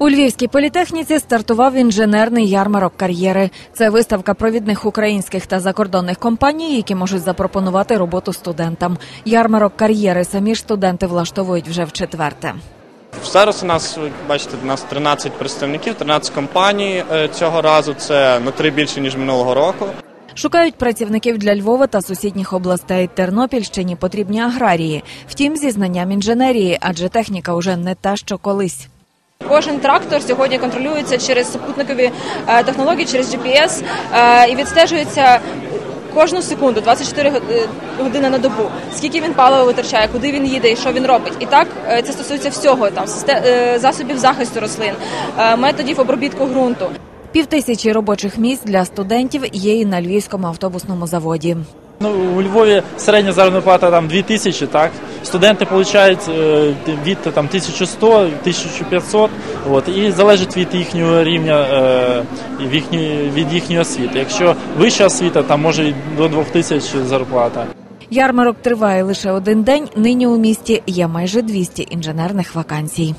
У Львівській політехніці стартував інженерний ярмарок кар'єри. Це виставка провідних українських та закордонних компаній, які можуть запропонувати роботу студентам. Ярмарок кар'єри самі ж студенти влаштовують вже в четверте. Зараз у нас, бачите, у нас 13 представників, 13 компаній. Е, Цього разу це на три більше, ніж минулого року. Шукають працівників для Львова та сусідніх областей. Тернопільщині потрібні аграрії. Втім, зі знанням інженерії, адже техніка уже не та, що колись. Кожен трактор сьогодні контролюється через супутникові е, технології, через GPS е, і відстежується кожну секунду, 24 год- е, години на добу. Скільки він палива витрачає, куди він їде і що він робить. І так це стосується всього там засобів захисту рослин, методів обробітку ґрунту. Півтисячі робочих місць для студентів є і на львівському автобусному заводі. Ну, у Львові середня заробітна там 2 тисячі, так? Студенти отримують е, від там, 1100 1500 от, і залежить від їхнього рівня, е, і їхньої- від їхньої освіти. Якщо вища освіта, там може і до 2000 зарплата. Ярмарок триває лише один день. Нині у місті є майже 200 інженерних вакансій.